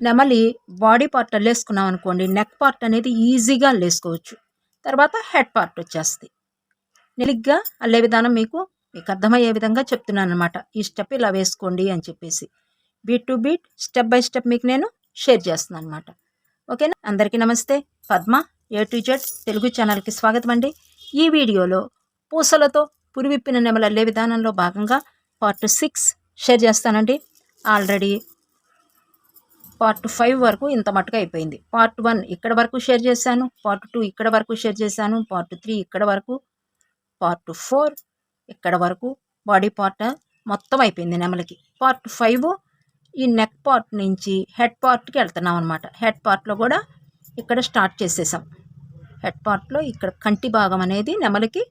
నెమలి body part అల్లేసుకున్నాం అనుకోండి neck part అనేది ఈజీగా అల్లేసుకోవచ్చు. తర్వాత హెడ్ పార్ట్ వచ్చేస్తుంది. నిలిగ్గా అల్లే విధానం మీకు మీకు అర్థమయ్యే విధంగా చెప్తున్నాను అనమాట ఈ స్టెప్ ఇలా వేసుకోండి అని చెప్పేసి. Bead to bead step by step మీకు నేను షేర్ చేస్తున్నాను అనమాట ఓకేనా? అందరికీ నమస్తే. Padma A to Z Telugu ఛానల్కి స్వాగతం అండి. ఈ వీడియోలో పూసలతో పురివిప్పిన నెమలు అల్లే విధానంలో భాగంగా పార్ట్ సిక్స్ షేర్ చేస్తానండి. ఆల్రెడీ పార్ట్ ఫైవ్ వరకు ఇంత మటుకు అయిపోయింది. పార్ట్ వన్ ఇక్కడ వరకు షేర్ చేశాను పార్ట్ టూ ఇక్కడ వరకు షేర్ చేశాను పార్ట్ త్రీ ఇక్కడ వరకు పార్ట్ ఫోర్ ఇక్కడ వరకు బాడీ పార్ట్ మొత్తం అయిపోయింది నెమలికి. పార్ట్ ఫైవ్ ఈ నెక్ పార్ట్ నుంచి హెడ్ పార్ట్కి వెళ్తున్నాం అనమాట హెడ్ పార్ట్లో కూడా ఇక్కడ స్టార్ట్ చేసేసాం. హెడ్ పార్ట్లో ఇక్కడ కంటి భాగం అనేది నెమలికి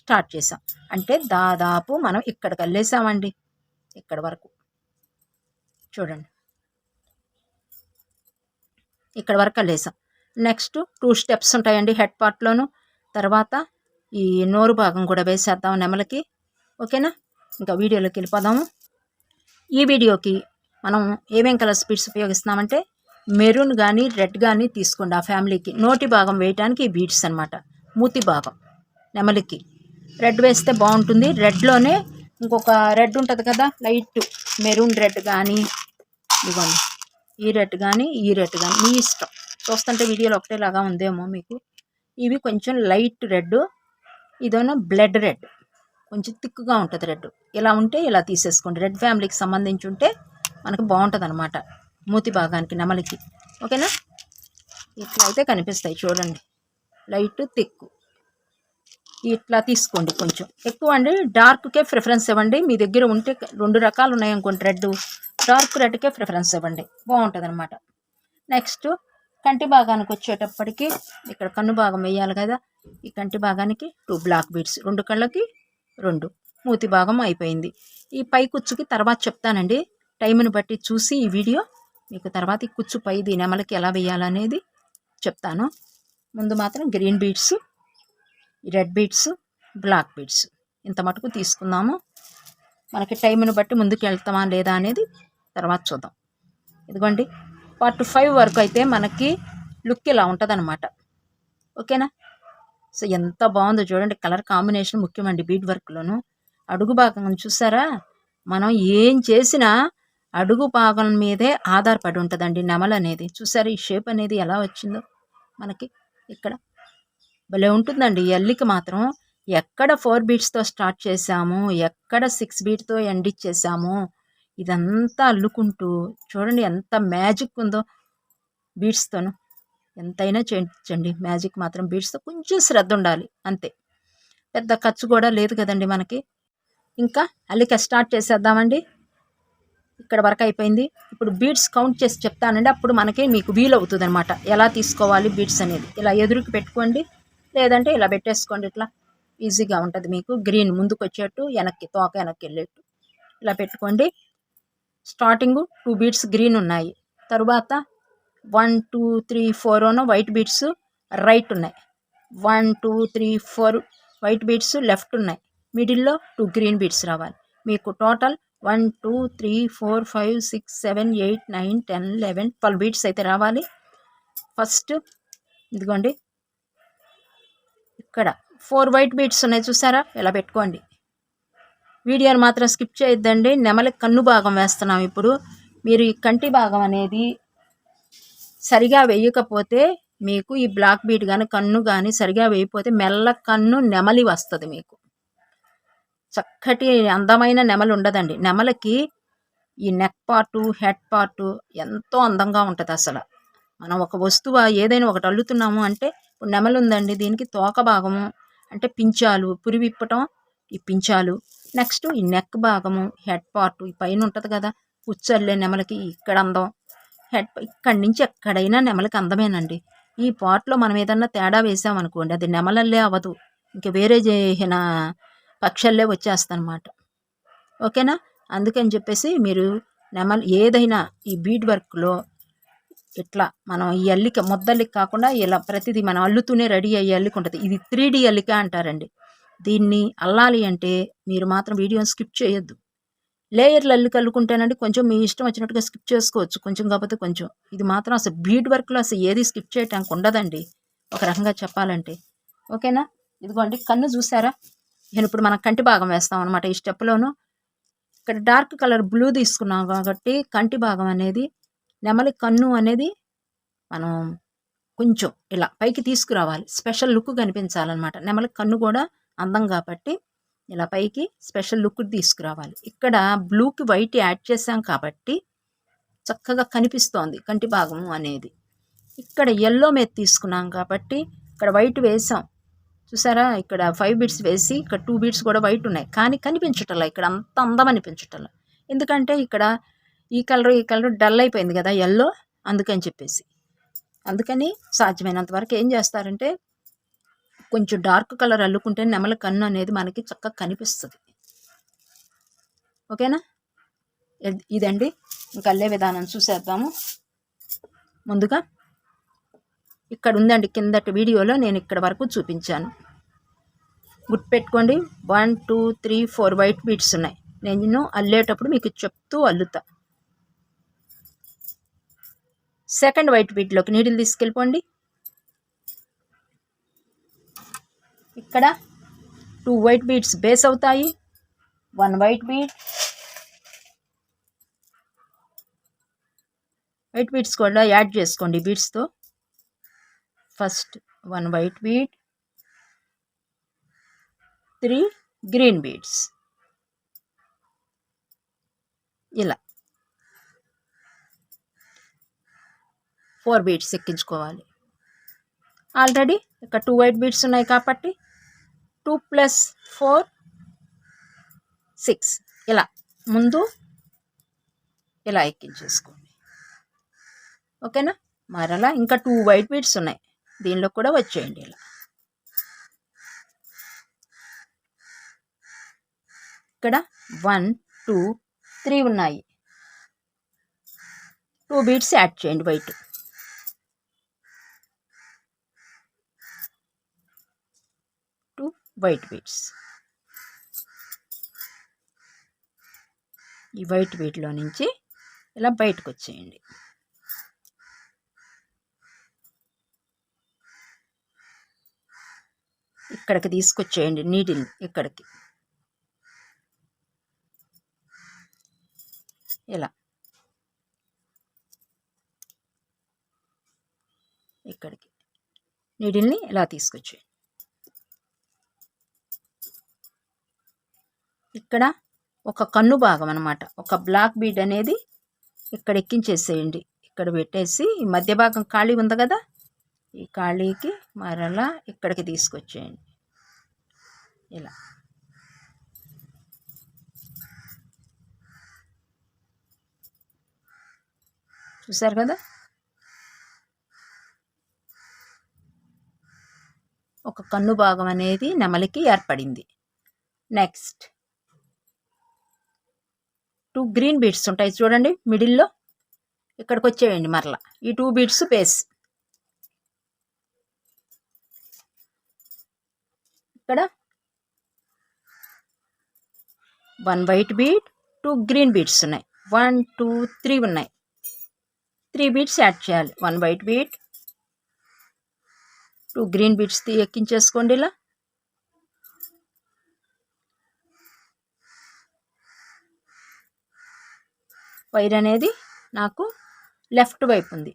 స్టార్ట్ చేసాం. అంటే దాదాపు మనం ఇక్కడికి వెళ్ళేసామండి ఇక్కడ వరకు. చూడండి. ఇక్కడ వరకు వెళ్ళేసాం నెక్స్ట్ టూ స్టెప్స్ ఉంటాయండి హెడ్ పార్ట్లోను తర్వాత ఈ నోరు భాగం కూడా వేసేద్దాం నెమలకి. ఓకేనా? ఇంకా వీడియోలోకి వెళ్ళిపోదాము. ఈ వీడియోకి మనం ఏమేం కలర్ స్పీడ్స్ ఉపయోగిస్తున్నామంటే మెరూన్ కానీ రెడ్ కానీ తీసుకోండి ఆ ఫ్యామిలీకి. నోటి భాగం వేయటానికి ఈ బీడ్స్ అనమాట మూతి భాగం నెమలికి. రెడ్ వేస్తే బాగుంటుంది. రెడ్లోనే ఇంకొక రెడ్ ఉంటుంది కదా లైట్ మెరూన్ రెడ్ కానీ ఇదిగోండి. ఈ రెడ్ కానీ ఈ రెడ్ కానీ మీ ఇష్టం. చూస్తుంటే వీడియోలో ఒకటేలాగా ఉందేమో మీకు. ఇవి కొంచెం లైట్ రెడ్ ఇదేమో బ్లడ్ రెడ్. కొంచెం థిక్గా ఉంటుంది రెడ్ ఇలా ఉంటే ఇలా తీసేసుకోండి. రెడ్ ఫ్యామిలీకి సంబంధించి ఉంటే మనకు బాగుంటుంది అనమాట మూతి భాగానికి నెమలికి. ఓకేనా? ఇట్లా అయితే కనిపిస్తాయి చూడండి. లైట్ థిక్కు ఇట్లా తీసుకోండి కొంచెం. ఎక్కువ అండి డార్క్కే ప్రిఫరెన్స్ ఇవ్వండి. మీ దగ్గర ఉంటే రెండు రకాలు ఉన్నాయి అనుకోండి. రెడ్ డార్క్ రెడ్కే ప్రిఫరెన్స్ ఇవ్వండి. బాగుంటుంది అనమాట నెక్స్ట్ కంటి భాగానికి వచ్చేటప్పటికి ఇక్కడ కన్ను భాగం వేయాలి కదా. ఈ కంటి భాగానికి టూ బ్లాక్ బీడ్స్ రెండు కళ్ళకి రెండు. మూతి భాగం అయిపోయింది. ఈ పై కుచ్చుకి తర్వాత చెప్తానండి. టైంని బట్టి చూసి ఈ వీడియో మీకు తర్వాత ఈ కుచ్చు పై దీని నెమలకి ఎలా వేయాలనేది చెప్తాను. ముందు మాత్రం green beads red beads black beads ఇంత మటుకు తీసుకుందాము. మనకి టైంని బట్టి ముందుకు వెళ్తామా లేదా అనేది తర్వాత చూద్దాం. ఇదిగోండి పార్ట్ ఫైవ్ వరకు అయితే మనకి లుక్ ఇలా ఉంటుంది అనమాట ఓకేనా? సో ఎంత బాగుందో చూడండి కలర్ కాంబినేషన్ ముఖ్యమండి బీడ్ వర్క్లోను. అడుగు భాగం చూసారా? మనం ఏం చేసినా అడుగు భాగం మీదే ఆధారపడి ఉంటుందండి నెమలనేది. చూసారా ఈ షేప్ అనేది ఎలా వచ్చిందో? మనకి ఇక్కడ భలే ఉంటుందండి ఈ మాత్రం. ఎక్కడ ఫోర్ బీట్స్తో స్టార్ట్ చేసాము ఎక్కడ సిక్స్ బీట్తో ఎండ్ ఇచ్చేసాము ఇదంతా అల్లుకుంటూ చూడండి ఎంత మ్యాజిక్ ఉందో బీట్స్తోను. ఎంతైనా చేయించండి మ్యాజిక్ మాత్రం బీట్స్తో కొంచెం శ్రద్ధ ఉండాలి అంతే. పెద్ద ఖర్చు కూడా లేదు కదండి మనకి. ఇంకా అల్లిక స్టార్ట్ చేసేద్దామండి. ఇక్కడ వరకు అయిపోయింది. ఇప్పుడు బీట్స్ కౌంట్ చేసి చెప్తానండి అప్పుడు మనకి మీకు వీలవుతుంది అనమాట ఎలా తీసుకోవాలి బీట్స్ అనేది. ఇలా ఎదురుకి పెట్టుకోండి. లేదంటే ఇలా పెట్టేసుకోండి ఇట్లా. ఈజీగా ఉంటుంది మీకు. గ్రీన్ ముందుకు వచ్చేట్టు వెనక్కి తోక వెనక్కి వెళ్ళేట్టు. ఇలా పెట్టుకోండి. స్టార్టింగ్ టూ బీట్స్ గ్రీన్ ఉన్నాయి. తరువాత one two three four white beads right ఉన్నాయి. One two three four white beads left ఉన్నాయి. మిడిల్లో టూ గ్రీన్ బీట్స్ రావాలి. మీకు total one two three four five six seven eight nine ten eleven twelve beads అయితే రావాలి. First ఇదిగోండి. ఇక్కడ four white beads ఉన్నాయి చూసారా? ఇలా పెట్టుకోండి. వీడియోని మాత్రం స్కిప్ చేయొద్దండి. నెమలి కన్ను భాగం వేస్తున్నాం ఇప్పుడు. మీరు ఈ కంటి భాగం అనేది సరిగా వేయకపోతే మీకు ఈ బ్లాక్ బీట్ కానీ కన్ను కానీ సరిగా వేయకపోతే మెల్ల కన్ను నెమలి వస్తుంది మీకు. చక్కటి అందమైన నెమలి ఉండదండి. నెమలికి ఈ నెక్ పార్టు హెడ్ పార్టు ఎంతో అందంగా ఉంటుంది అసలు మనం ఒక వస్తువు ఏదైనా ఒకటి అల్లుతున్నాము అంటే నెమలు ఉందండి దీనికి తోక భాగము అంటే పించాలు పురి విప్పటం ఈ పించాలు. నెక్స్ట్ ఈ నెక్ భాగము హెడ్ పార్ట్ ఈ పైన ఉంటుంది కదా కుచ్చల్లే నెమలకి ఇక్కడ అందం. హెడ్ ఇక్కడి నుంచి ఎక్కడైనా నెమలకి అందమేనండి. ఈ పార్ట్లో మనం ఏదన్నా తేడా వేసామనుకోండి అది నెమలల్లే అవ్వదు. ఇంక వేరే చేసిన పక్షల్లే వచ్చేస్తానమాట ఓకేనా? అందుకని చెప్పేసి మీరు నెమలు ఏదైనా ఈ బీడ్ వర్క్లో ఇట్లా మనం ఈ అల్లిక ముద్దల్లిక కాకుండా ఇలా ప్రతిదీ మనం అల్లుతూనే రెడీ అయ్యే అల్లిక ఉంటుంది. ఇది త్రీ డి అల్లిక అంటారండి. దీన్ని అల్లాలి అంటే మీరు మాత్రం వీడియోని స్కిప్ చేయొద్దు. లేయర్లు అల్లిక అల్లుకుంటేనండి కొంచెం మీ ఇష్టం వచ్చినట్టుగా స్కిప్ చేసుకోవచ్చు. కొంచెం కాకపోతే కొంచెం. ఇది మాత్రం అసలు బీడ్ వర్క్లో అసలు ఏది స్కిప్ చేయటానికి ఉండదండి. ఒక రకంగా చెప్పాలంటే. ఓకేనా? ఇదిగోండి కన్ను చూసారా? నేను ఇప్పుడు మనం కంటి భాగం వేస్తాం అనమాట ఈ స్టెప్లోను ఇక్కడ డార్క్ కలర్ బ్లూ తీసుకున్నాం కాబట్టి కంటి భాగం అనేది నెమలి కన్ను అనేది మనం కొంచెం ఇలా పైకి తీసుకురావాలి. స్పెషల్ లుక్ కనిపించాలన్నమాట. నెమలి కన్ను కూడా అందం కాబట్టి ఇలా పైకి స్పెషల్ లుక్ తీసుకురావాలి. ఇక్కడ బ్లూకి వైట్ యాడ్ చేసాం కాబట్టి చక్కగా కనిపిస్తోంది కంటి భాగము అనేది. ఇక్కడ ఎల్లో మీద తీసుకున్నాం కాబట్టి ఇక్కడ వైట్ వేసాం చూసారా? ఇక్కడ ఫైవ్ బీట్స్ వేసి ఇక్కడ టూ బీట్స్ కూడా వైట్ ఉన్నాయి. కానీ కనిపించటల్లా ఇక్కడ అంత అందం అనిపించటల్లా ఎందుకంటే ఇక్కడ ఈ కలర్ ఈ కలర్ డల్ అయిపోయింది కదా ఎల్లో అందుకని చెప్పేసి. అందుకని సాధ్యమైనంత వరకు ఏం చేస్తారంటే కొంచెం డార్క్ కలర్ అల్లుకుంటే నెమల కన్ను అనేది మనకి చక్కగా కనిపిస్తుంది. ఓకేనా? ఇదండి. ఇంకా అల్లే విధానం చూసేద్దాము. ముందుగా ఇక్కడ ఉందండి కిందటి వీడియోలో నేను ఇక్కడ వరకు చూపించాను. గుర్తుపెట్టుకోండి one two three four white beads ఉన్నాయి. నేను అల్లేటప్పుడు మీకు చెప్తూ అల్లుతా. సెకండ్ వైట్ బీట్లోకి నీడిల్ తీసుకెళ్ళిపోండి. ఇక్కడ టూ వైట్ బీట్స్ బేస్ అవుతాయి. One white bead white beads కూడా యాడ్ చేసుకోండి బీట్స్తో first one white bead three green beads. ఇలా. ఫోర్ బీడ్స్ ఎక్కించుకోవాలి. ఆల్రెడీ ఇక్కడ టూ వైట్ బీడ్స్ ఉన్నాయి కాబట్టి టూ ప్లస్ ఫోర్ సిక్స్. ఇలా ముందు ఇలా ఎక్కించేసుకోండి. ఓకేనా? మరలా ఇంకా టూ వైట్ బీడ్స్ ఉన్నాయి. దీనిలో కూడా వచ్చేయండి ఇలా. ఇక్కడ వన్ టూ త్రీ ఉన్నాయి. టూ బీట్స్ యాడ్ చేయండి వైట్ టూ వైట్ బీట్స్. ఈ వైట్ బీట్లో నుంచి ఇలా బయటకు వచ్చేయండి. ఇక్కడికి తీసుకొచ్చేయండి నీటిని ఇక్కడికి. ఇలా. ఇక్కడికి. నీటిని ఇలా తీసుకొచ్చేయండి. ఇక్కడ ఒక కన్ను భాగం అనమాట ఒక బ్లాక్ బీడ్ అనేది ఇక్కడ ఎక్కించేసేయండి. ఇక్కడ పెట్టేసి ఈ మధ్య భాగం ఖాళీ ఉంది కదా? ఈ ఖాళీకి మరలా ఇక్కడికి తీసుకొచ్చేయండి. ఇలా. చూసారు కదా? ఒక కన్ను భాగం అనేది నెమలికి ఏర్పడింది. నెక్స్ట్. టూ గ్రీన్ బీడ్స్ ఉంటాయి చూడండి మిడిల్లో. ఇక్కడికి వచ్చేయండి మరలా. ఈ టూ బీడ్స్ పేస్ ఇక్కడ one white bead two green beads ఉన్నాయి. వన్ టూ త్రీ ఉన్నాయి. త్రీ బీట్స్ యాడ్ చేయాలి. One white bead two green beads ఎక్కించేసుకోండి ఇలా. వైర్ అనేది నాకు లెఫ్ట్ వైపు ఉంది.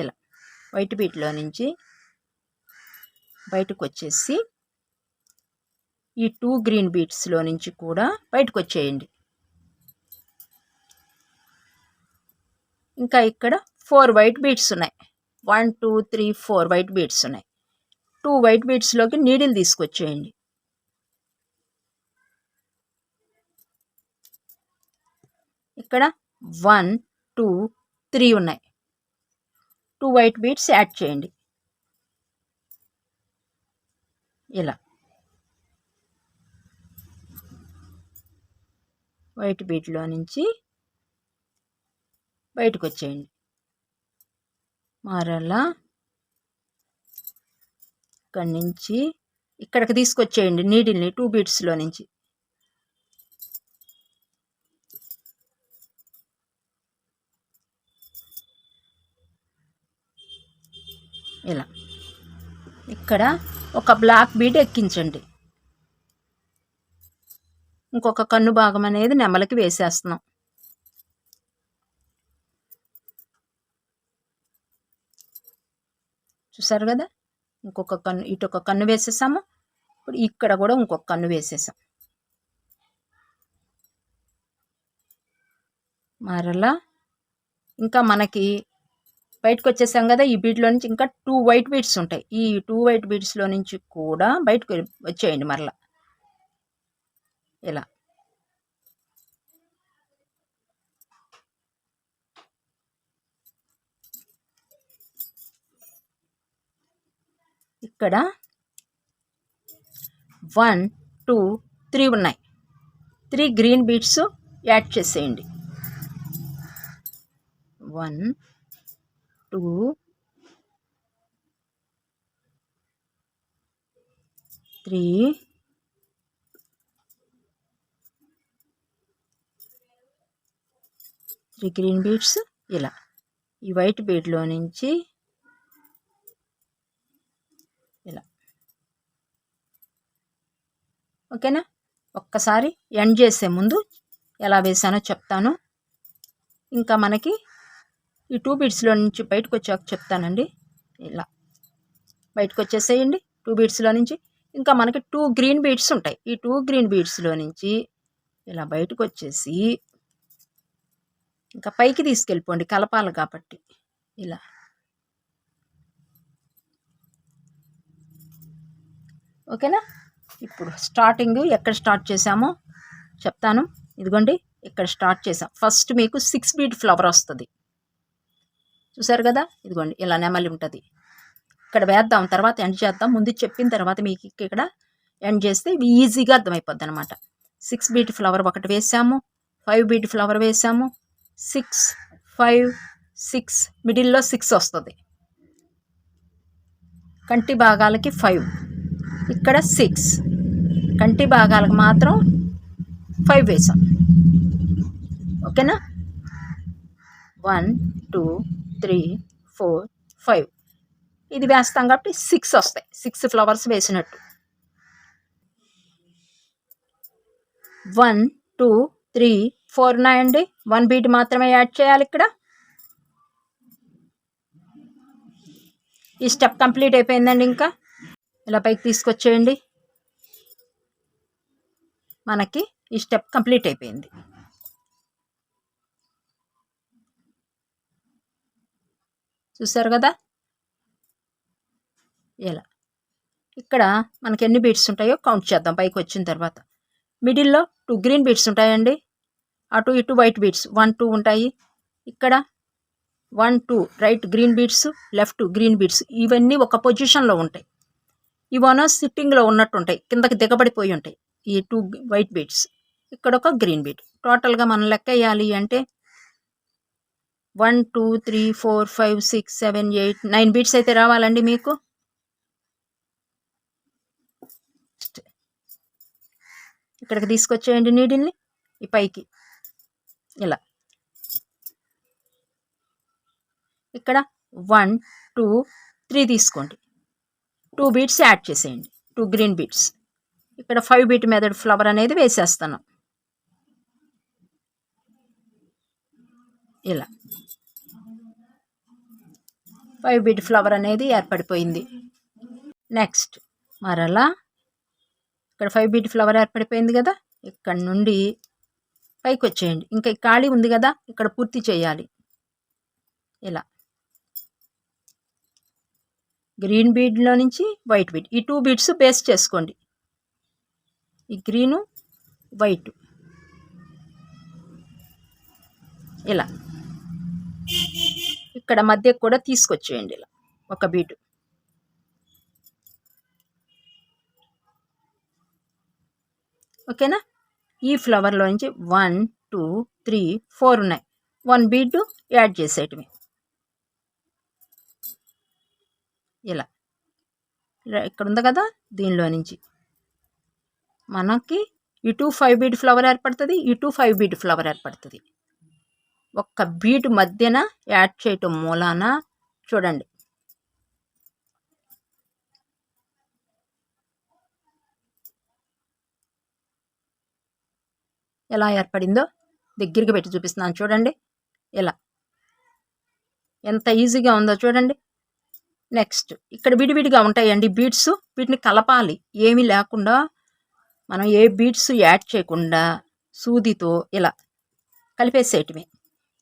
ఇలా. వైట్ బీట్లో నుంచి బయటకు వచ్చేసి ఈ టూ గ్రీన్ బీట్స్లో నుంచి కూడా బయటకు వచ్చేయండి ఇంకా ఇక్కడ ఫోర్ వైట్ బీడ్స్ ఉన్నాయి. One two three four white beads ఉన్నాయి. టూ వైట్ బీట్స్లోకి నీడిల్ తీసుకొచ్చేయండి. ఇక్కడ వన్ టూ త్రీ ఉన్నాయి. టూ వైట్ బీట్స్ యాడ్ చేయండి. ఇలా. వైట్ బీట్లో నుంచి బయటకు వచ్చేయండి. మరలా ఇక్కడి నుంచి ఇక్కడికి తీసుకొచ్చేయండి నీడిల్ని టూ బీట్స్లో నుంచి. ఇలా. ఇక్కడ ఒక బ్లాక్ బీడ్ ఎక్కించండి. ఇంకొక కన్ను భాగం అనేది నెమలకి వేసేస్తున్నాం. చూసారు కదా? ఇంకొక కన్ను ఇటు ఒక కన్ను వేసేసాము. ఇప్పుడు ఇక్కడ కూడా ఇంకొక కన్ను వేసేసాం. మరలా ఇంకా మనకి బయటకు వచ్చేసాం కదా ఈ బీడ్లో నుంచి ఇంకా టూ వైట్ బీడ్స్ ఉంటాయి. ఈ టూ వైట్ బీడ్స్లో నుంచి కూడా బయటకు వచ్చేయండి మరలా. ఇలా. ఇక్కడ వన్ టూ త్రీ ఉన్నాయి. త్రీ గ్రీన్ బీట్స్ యాడ్ చేసేయండి. One two three three green beads ఇలా. ఈ వైట్ బీడ్లో నుంచి ఇలా. ఓకేనా? ఒక్కసారి ఎండ్ చేసే ముందు ఎలా వేసానో చెప్తాను. ఇంకా మనకి ఈ టూ బీడ్స్లో నుంచి బయటకు వచ్చాక చెప్తానండి. ఇలా బయటకు వచ్చేసేయండి. టూ బీడ్స్లో నుంచి ఇంకా మనకి టూ గ్రీన్ బీడ్స్ ఉంటాయి. ఈ టూ గ్రీన్ బీడ్స్లో నుంచి ఇలా బయటకు వచ్చేసి ఇంకా పైకి తీసుకెళ్ళిపోండి కలపాలి కాబట్టి. ఇలా ఓకేనా? ఇప్పుడు స్టార్టింగ్ ఎక్కడ స్టార్ట్ చేసామో చెప్తాను. ఇదిగోండి ఇక్కడ స్టార్ట్ చేసాం ఫస్ట్ మీకు సిక్స్ బీట్ ఫ్లవర్ వస్తుంది. చూసారు కదా? ఇదిగోండి ఇలా నెమలి ఉంటుంది. ఇక్కడ వేద్దాం తర్వాత ఎండ్ చేద్దాం. ముందు చెప్పిన తర్వాత మీకు ఇక్కడ ఎండ్ చేస్తే ఈజీగా అర్థమైపోద్ది అనమాట సిక్స్ బీట్ ఫ్లవర్ ఒకటి వేసాము ఫైవ్ బీట్ ఫ్లవర్ వేసాము సిక్స్ ఫైవ్ సిక్స్ మిడిల్లో సిక్స్ వస్తుంది. కంటి భాగాలకి ఫైవ్ ఇక్కడ సిక్స్ కంటి భాగాలకు మాత్రం ఫైవ్ వేసాం. ఓకేనా? One two three four five. ఇది వేస్తాం కాబట్టి సిక్స్ వస్తాయి. సిక్స్ ఫ్లవర్స్ వేసినట్టు. వన్ టూ త్రీ ఫోర్ ఉన్నాయండి. వన్ బీట్ మాత్రమే యాడ్ చేయాలి ఇక్కడ. ఈ స్టెప్ కంప్లీట్ అయిపోయిందండి ఇంకా. ఇలా పైకి తీసుకొచ్చేయండి. మనకి ఈ స్టెప్ కంప్లీట్ అయిపోయింది. చూసారు కదా? ఇలా. ఇక్కడ మనకి ఎన్ని బీట్స్ ఉంటాయో కౌంట్ చేద్దాం పైకి వచ్చిన తర్వాత. మిడిల్లో టూ గ్రీన్ బీట్స్ ఉంటాయండి. అటు ఇటు వైట్ బీట్స్ వన్ టూ ఉంటాయి. ఇక్కడ one two right green beads left green beads ఇవన్నీ ఒక పొజిషన్లో ఉంటాయి. ఇవనో సిట్టింగ్లో ఉన్నట్టు ఉంటాయి కిందకి దిగబడిపోయి ఉంటాయి ఈ టూ వైట్ బీట్స్ ఇక్కడ ఒక గ్రీన్ బీట్ టోటల్గా మనం లెక్క వేయాలి అంటే one two three four five six seven eight nine beads అయితే రావాలండి మీకు. ఇక్కడికి తీసుకొచ్చేయండి నీడిల్ని ఈ పైకి. ఇలా. ఇక్కడ వన్ టూ త్రీ తీసుకోండి. టూ బీట్స్ యాడ్ చేసేయండి. Two green beads. ఇక్కడ ఫైవ్ బీట్ మెథడ్ ఫ్లవర్ అనేది వేసేస్తాను ఇలా. ఫైవ్ బీట్ ఫ్లవర్ అనేది ఏర్పడిపోయింది. నెక్స్ట్ మరలా. ఇక్కడ ఫైవ్ బీట్ ఫ్లవర్ ఏర్పడిపోయింది కదా? ఇక్కడ నుండి పైకి వచ్చేయండి. ఇంకా ఖాళీ ఉంది కదా? ఇక్కడ పూర్తి చేయాలి. ఇలా. గ్రీన్ బీడ్లో నుంచి వైట్ బీడ్ ఈ టూ బీడ్స్ బేస్ చేసుకోండి. ఈ గ్రీను వైట్ ఇలా. ఇక్కడ మధ్య కూడా తీసుకొచ్చేయండి ఇలా ఒక బీటు. ఓకేనా? ఈ ఫ్లవర్లో నుంచి వన్ టూ త్రీ ఫోర్ ఉన్నాయి. వన్ బీడ్ యాడ్ చేసేటివి. ఇలా. ఇక్కడ ఉంది కదా దీనిలో నుంచి. మనకి ఇటు ఫైవ్ బీట్ ఫ్లవర్ ఏర్పడుతుంది ఇటు ఫైవ్ బీట్ ఫ్లవర్ ఏర్పడుతుంది. ఒక్క బీట్ మధ్యన యాడ్ చేయటం మూలాన చూడండి. ఎలా ఏర్పడిందో దగ్గరికి పెట్టి చూపిస్తున్నాను చూడండి. ఇలా. ఎంత ఈజీగా ఉందో చూడండి. నెక్స్ట్ ఇక్కడ విడివిడిగా ఉంటాయండి బీట్స్. వీటిని కలపాలి. ఏమీ లేకుండా మనం ఏ బీట్స్ యాడ్ చేయకుండా సూదితో ఇలా కలిపేసేయటమే.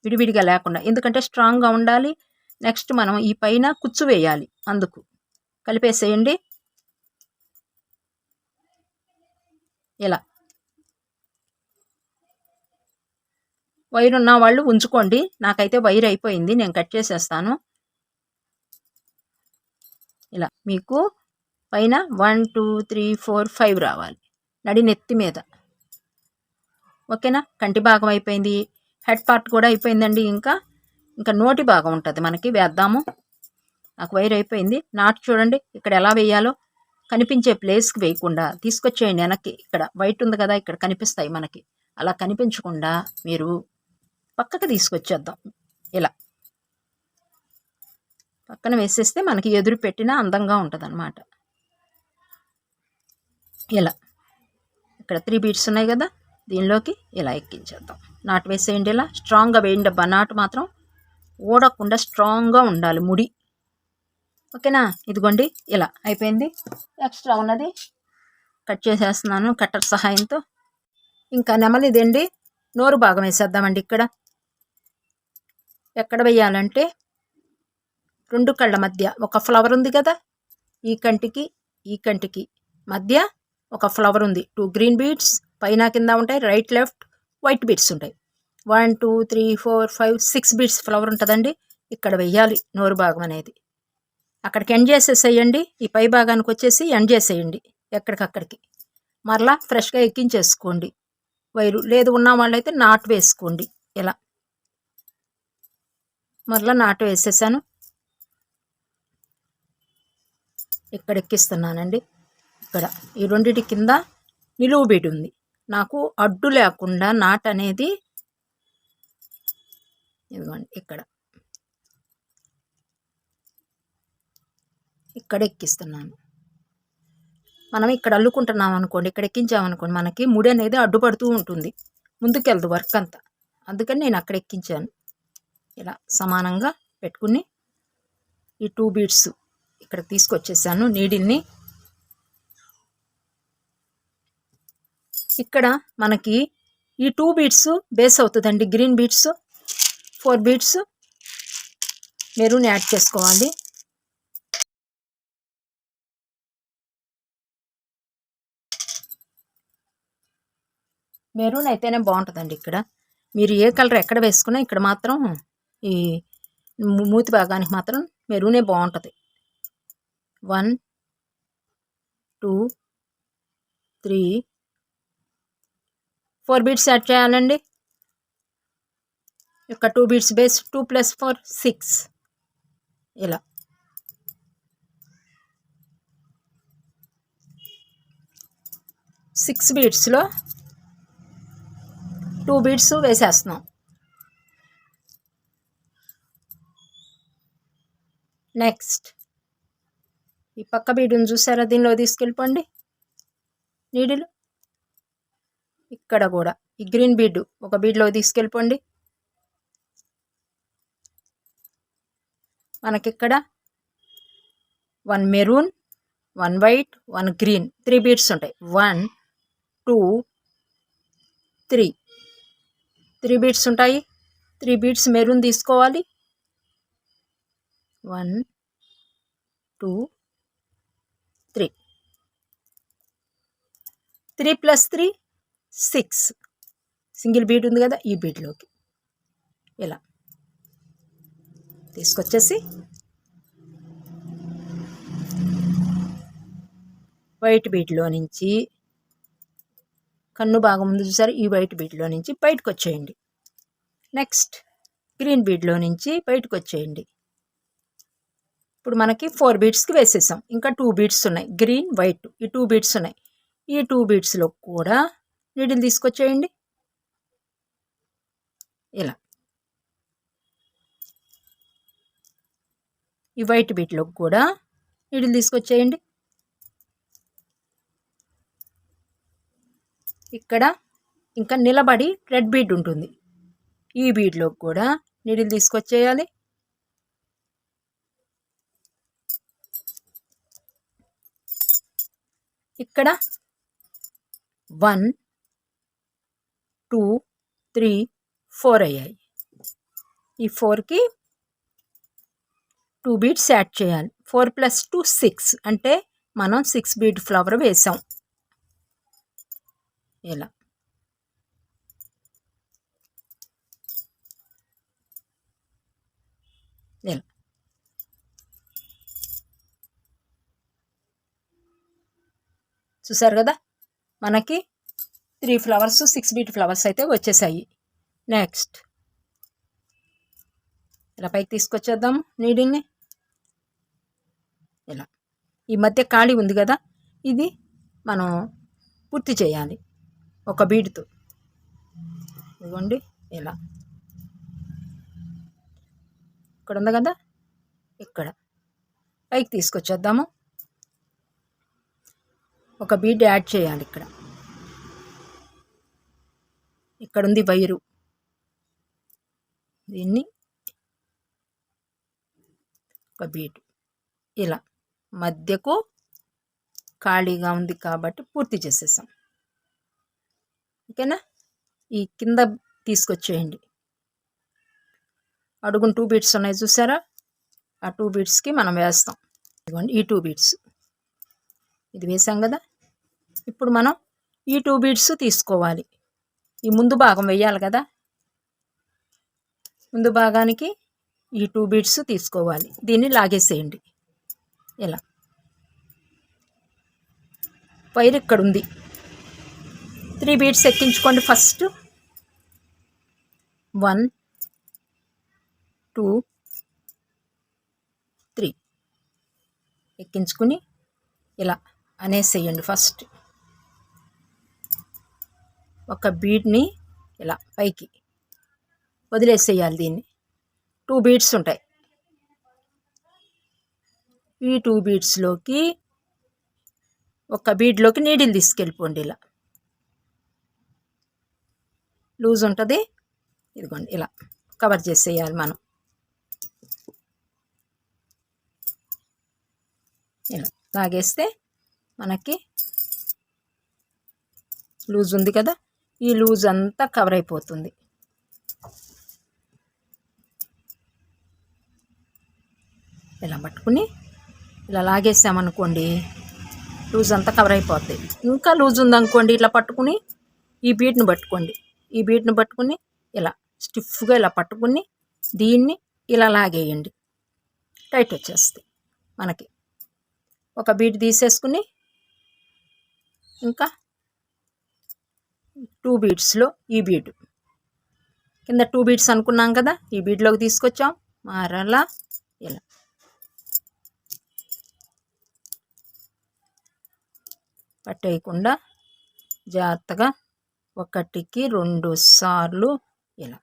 విడివిడిగా లేకుండా. ఎందుకంటే స్ట్రాంగ్గా ఉండాలి. నెక్స్ట్ మనం ఈ పైన కుచ్చు వేయాలి. అందుకు కలిపేసేయండి. ఇలా. వైర్ ఉన్న వాళ్ళు ఉంచుకోండి. నాకైతే వైర్ అయిపోయింది. నేను కట్ చేసేస్తాను. ఇలా. మీకు పైన one two three four five రావాలి. నడి నెత్తి మీద. ఓకేనా? కంటి భాగం అయిపోయింది. హెడ్ పార్ట్ కూడా అయిపోయిందండి ఇంకా. ఇంకా నోటి భాగం ఉంటుంది మనకి వేద్దాము. నాకు వైర్ అయిపోయింది. నాటు చూడండి ఇక్కడ ఎలా వేయాలో. కనిపించే ప్లేస్కి వేయకుండా తీసుకొచ్చేయండి వెనక్కి. ఇక్కడ వైట్ ఉంది కదా ఇక్కడ కనిపిస్తాయి మనకి. అలా కనిపించకుండా మీరు పక్కకి తీసుకొచ్చేద్దాం. ఇలా. పక్కన వేసేస్తే మనకి ఎదురు పెట్టినా అందంగా ఉంటుంది అన్నమాట ఇలా. ఇక్కడ త్రీ బీట్స్ ఉన్నాయి కదా. దీనిలోకి ఇలా ఎక్కించేద్దాం. నాటు వేసేయండి ఇలా స్ట్రాంగ్గా వేయండి అబ్బా. నాటు మాత్రం ఓడకుండా స్ట్రాంగ్గా ఉండాలి ముడి. ఓకేనా? ఇదిగోండి ఇలా అయిపోయింది. ఎక్స్ట్రా ఉన్నది కట్ చేసేస్తున్నాను కట్టర్ సహాయంతో. ఇంకా నెమలిదండి నోరు భాగం వేసేద్దామండి ఇక్కడ. ఎక్కడ వేయాలంటే రెండు కళ్ళ మధ్య ఒక ఫ్లవర్ ఉంది కదా? ఈ కంటికి ఈ కంటికి మధ్య ఒక ఫ్లవర్ ఉంది. టూ గ్రీన్ బీడ్స్ పైన కింద ఉంటాయి రైట్ లెఫ్ట్ వైట్ బీట్స్ ఉంటాయి. One two three four five six beads flower ఉంటుందండి. ఇక్కడ వెయ్యాలి నోరు భాగం అనేది. అక్కడికి ఎండ్ చేసేసేయండి. ఈ పై భాగానికి వచ్చేసి ఎండ్ చేసేయండి ఎక్కడికక్కడికి. మరలా ఫ్రెష్గా ఎక్కించేసుకోండి. వైరు లేదు ఉన్న వాళ్ళైతే నాటు వేసుకోండి. ఇలా. మరలా నాటు వేసేసాను. ఇక్కడ ఎక్కిస్తున్నానండి. ఇక్కడ ఈ రెండింటి కింద నిలువు బీడ్ ఉంది. నాకు అడ్డు లేకుండా నాట్ అనేది ఇదిగోండి ఇక్కడ. ఇక్కడ ఎక్కిస్తున్నాను. మనం ఇక్కడ అల్లుకుంటున్నాం అనుకోండి ఇక్కడ ఎక్కించామనుకోండి మనకి ముడి అనేది అడ్డుపడుతూ ఉంటుంది. ముందుకెళ్ళదు వర్క్ అంతా. అందుకని నేను అక్కడ ఎక్కించాను. ఇలా సమానంగా పెట్టుకుని ఈ టూ బీడ్స్ ఇక్కడ తీసుకొచ్చేసాను నీడిల్ని. ఇక్కడ మనకి ఈ టూ బీట్స్ బేస్ అవుతుందండి. Green beads four beads maroon add చేసుకోవాలి. మెరూన్ అయితేనే బాగుంటుందండి ఇక్కడ. మీరు ఏ కలర్ ఎక్కడ వేసుకున్నా ఇక్కడ మాత్రం ఈ మూతి భాగానికి మాత్రం మెరూనే బాగుంటుంది. One two three four beads add చేయాలండి. యొక్క two beads base two plus four six. ఇలా. సిక్స్ బీట్స్లో టూ బీట్స్ వేసేస్తున్నాం. నెక్స్ట్. ఈ పక్క బీడుని చూసారా? దీనిలో తీసుకెళ్ళిపోండి. నీడిలు. ఇక్కడ కూడా. ఈ గ్రీన్ బీడ్ ఒక బీడ్లో తీసుకెళ్ళిపోండి. మనకిక్కడ one maroon one white one green three beads ఉంటాయి. One two three. Three beads ఉంటాయి. త్రీ బీడ్స్ మెరూన్ తీసుకోవాలి. One two three. Three plus three six. Single bead ఉంది కదా ఈ బీడ్లోకి ఇలా. తీసుకొచ్చేసి. వైట్ బీట్లో నుంచి కన్ను భాగం ముందు చూసారు? ఈ వైట్ బీట్లో నుంచి బయటకు వచ్చేయండి నెక్స్ట్ గ్రీన్ బీడ్లో నుంచి బయటకు వచ్చేయండి ఇప్పుడు మనకి ఫోర్ బీడ్స్కి వేసేసాం. ఇంకా టూ బీడ్స్ ఉన్నాయి. Green white. ఈ టూ బీడ్స్ ఉన్నాయి. ఈ టూ బీడ్స్లో కూడా నీడిల్ తీసుకొచ్చేయండి. ఇలా. ఈ వైట్ బీట్లోకి కూడా నీడిల్ తీసుకొచ్చేయండి. ఇక్కడ ఇంకా నిలబడి రెడ్ బీడ్ ఉంటుంది. ఈ బీడ్లోకి కూడా నీడిల్ తీసుకొచ్చేయాలి. ఇక్కడ వన్ టూ త్రీ ఫోర్ అయ్యాయి. ఈ ఫోర్కి టూ బీట్స్ యాడ్ చేయాలి. ఫోర్ ప్లస్ టూ సిక్స్ అంటే మనం సిక్స్ బీట్ ఫ్లవర్ వేసాం. ఇలా. ఇలా. చూసారు కదా? మనకి three flowers six bead flowers అయితే వచ్చేసాయి. నెక్స్ట్. ఇలా పైకి తీసుకొచ్చేద్దాం నీడిల్ని. ఇలా. ఈ మధ్య ఖాళీ ఉంది కదా ఇది మనం పూర్తి చేయాలి ఒక బీడ్తో ఇదిగోండి ఇలా. ఇక్కడ ఉంది కదా? ఇక్కడ. పైకి తీసుకొచ్చేద్దాము. ఒక బీడ్ యాడ్ చేయాలి ఇక్కడ. ఇక్కడ ఉంది వైరు. దీన్ని ఒక బీడ్ ఇలా మధ్యకు ఖాళీగా ఉంది కాబట్టి పూర్తి చేసేసాం. ఓకేనా? ఈ కింద తీసుకొచ్చేయండి. అడుగున టూ బీట్స్ ఉన్నాయి చూసారా? ఆ టూ బీట్స్కి మనం వేస్తాం. ఇదిగోండి ఈ టూ బీట్స్ ఇది వేసాం కదా? ఇప్పుడు మనం ఈ టూ బీడ్స్ తీసుకోవాలి. ఈ ముందు భాగం వేయాలి కదా? ముందు భాగానికి ఈ టూ బీడ్స్ తీసుకోవాలి. దీన్ని లాగేసేయండి. ఇలా వైర్ ఇక్కడ ఉంది త్రీ బీట్స్ ఎక్కించుకోండి ఫస్ట్ వన్ టూ త్రీ ఎక్కించుకుని ఇలా అనేసేయండి ఫస్ట్ ఒక బీడ్ని ఇలా పైకి వదిలేసేయాలి దీన్ని. టూ బీడ్స్ ఉంటాయి. ఈ టూ బీడ్స్లోకి ఒక బీట్లోకి నీడిల్ తీసుకెళ్ళిపోండి ఇలా. లూజ్ ఉంటుంది. ఇదిగోండి ఇలా కవర్ చేసేయాలి మనం. ఇలా లాగేస్తే మనకి లూజ్ ఉంది కదా. ఈ లూజ్ అంతా కవర్ అయిపోతుంది. ఇలా పట్టుకుని ఇలా లాగేసామనుకోండి లూజ్ అంతా కవర్ అయిపోద్ది. ఇంకా లూజ్ ఉందనుకోండి ఇట్లా పట్టుకుని ఈ బీట్ని పట్టుకోండి. ఈ బీట్ని పట్టుకుని ఇలా స్టిఫ్గా ఇలా పట్టుకుని దీన్ని ఇలా లాగేయండి. టైట్ వచ్చేస్తుంది మనకి. ఒక బీట్ తీసేసుకుని ఇంకా టూ బీట్స్లో ఈ బీట్ కింద టూ బీట్స్ అనుకున్నాం కదా ఈ బీట్లోకి తీసుకొచ్చాం. మరలా ఇలా. పట్టేయకుండా జాగ్రత్తగా ఒకటికి రెండు సార్లు ఇలా.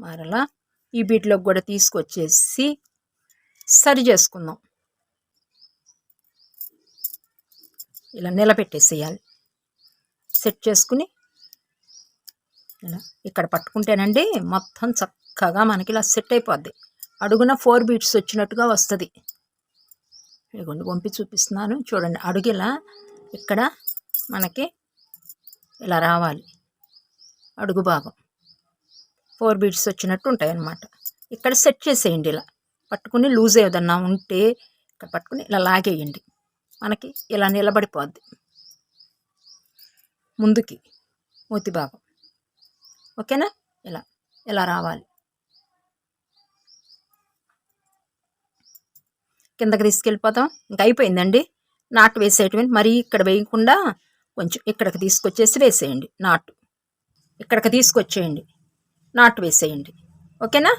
మరలా ఈ బీట్లోకి కూడా తీసుకొచ్చేసి సరి చేసుకుందాం. ఇలా నిలబెట్టేసేయాలి. సెట్ చేసుకుని ఇలా ఇక్కడ పట్టుకుంటేనండి మొత్తం చక్కగా మనకి ఇలా సెట్ అయిపోద్ది. అడుగున ఫోర్ బీట్స్ వచ్చినట్టుగా వస్తుంది. ఇదిగోండి పంపి చూపిస్తున్నాను. చూడండి అడుగు ఇలా ఇక్కడ మనకి ఇలా రావాలి. అడుగు భాగం. ఫోర్ బీట్స్ వచ్చినట్టు ఉంటాయి అన్నమాట ఇక్కడ సెట్ చేసేయండి ఇలా. పట్టుకుని లూజ్ ఏదన్నా ఉంటే ఇక్కడ పట్టుకుని ఇలా లాగేయండి. మనకి ఇలా నిలబడిపోద్ది. ముందుకి మూతి భాగం. ఓకేనా? ఇలా ఇలా రావాలి. కిందకి తీసుకెళ్ళిపోతాం. ఇంకా అయిపోయిందండి. నాటు వేసేయటమే మరీ ఇక్కడ వేయకుండా కొంచెం ఇక్కడికి తీసుకొచ్చేసి వేసేయండి. నాటు. ఇక్కడికి తీసుకొచ్చేయండి. నాటు వేసేయండి. ఓకేనా?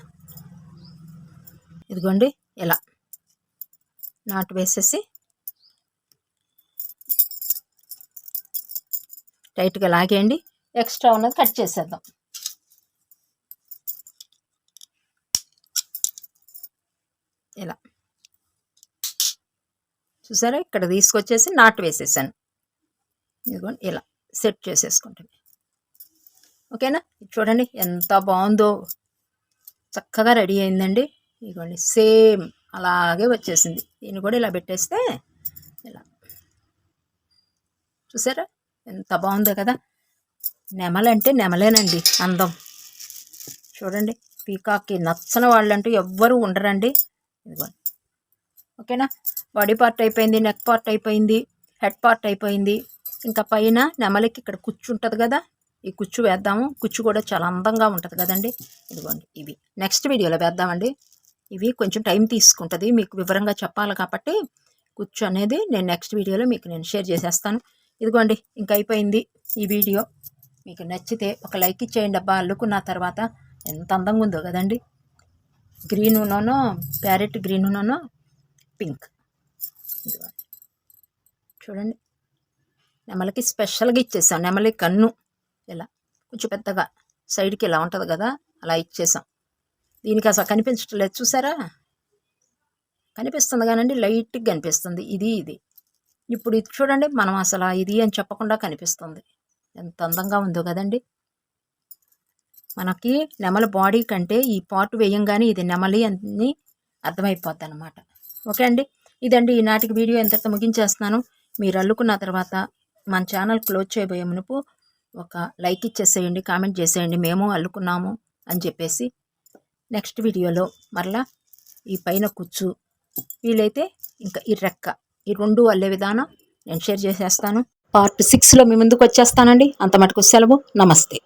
ఇదిగోండి ఇలా. నాటు వేసేసి టైట్గా లాగేయండి. ఎక్స్ట్రా ఉన్నది కట్ చేసేద్దాం. ఇలా. చూసారా? ఇక్కడ తీసుకొచ్చేసి నాటు వేసేసాను. ఇదిగోండి ఇలా సెట్ చేసేసుకుంటాను ఓకేనా? ఇది చూడండి ఎంత బాగుందో. చక్కగా రెడీ అయిందండి. ఇదిగోండి సేమ్ అలాగే వచ్చేసింది. దీన్ని కూడా ఇలా పెట్టేస్తే ఇలా. చూసారా? ఎంత బాగుందో కదా. నెమలంటే నెమలేనండి అందం. చూడండి పీకాక్కి నచ్చని వాళ్ళంటూ ఎవ్వరూ ఉండరండి. ఇదిగోండి ఓకేనా? బాడీ పార్ట్ అయిపోయింది నెక్ పార్ట్ అయిపోయింది హెడ్ పార్ట్ అయిపోయింది. ఇంకా పైన నెమలికి ఇక్కడ కుచ్చు ఉంటుంది కదా? ఈ కుచ్చు వేద్దాము. కుచ్చు కూడా చాలా అందంగా ఉంటుంది కదండి? ఇదిగోండి ఇవి. నెక్స్ట్ వీడియోలో వేద్దామండి. ఇవి కొంచెం టైం తీసుకుంటుంది మీకు వివరంగా చెప్పాలి కాబట్టి కుచ్చు అనేది నేను నెక్స్ట్ వీడియోలో మీకు నేను షేర్ చేసేస్తాను. ఇదిగోండి ఇంకా అయిపోయింది ఈ వీడియో. మీకు నచ్చితే ఒక లైక్ ఇచ్చేయండి అబ్బా అల్లుకున్న తర్వాత. ఎంత అందంగా ఉందో కదండి? గ్రీనునోనో ప్యారెట్ గ్రీనునోనో పింక్. చూడండి. నెమలికి స్పెషల్గా ఇచ్చేసాం. నెమలి కన్ను. ఇలా. కొంచెం పెద్దగా. సైడ్కి ఇలా ఉంటుంది కదా. అలా ఇచ్చేసాం. దీనికి అసలు కనిపించట్లేదు లేదు. చూసారా? కనిపిస్తుంది కానండి. లైట్గా కనిపిస్తుంది. ఇది ఇది. ఇప్పుడు ఇది చూడండి. మనం అసలు ఇది అని చెప్పకుండా కనిపిస్తుంది. ఎంత అందంగా ఉందో కదండి. మనకి నెమలి బాడీ కంటే ఈ పార్ట్ వేయంగానే ఇది నెమలి అని అర్థమైపోద్ది అనమాట ఓకే అండి? ఇదండి ఈనాటికి వీడియో ఎంతటితో ముగించేస్తున్నాను. మీరు అల్లుకున్న తర్వాత మన ఛానల్ క్లోజ్ చేయబోయే మునుపు ఒక లైక్ ఇచ్చేసేయండి కామెంట్ చేసేయండి. మేము అల్లుకున్నాము అని చెప్పేసి నెక్స్ట్ వీడియోలో మరలా ఈ పైన కుచ్చు వీలైతే ఇంకా ఈ రెక్క ఈ రెండు అల్లే విధానం నేను షేర్ చేసేస్తాను. పార్ట్ సిక్స్లో మీ ముందుకు వచ్చేస్తానండి. అంత మటుకు సెలవు. నమస్తే.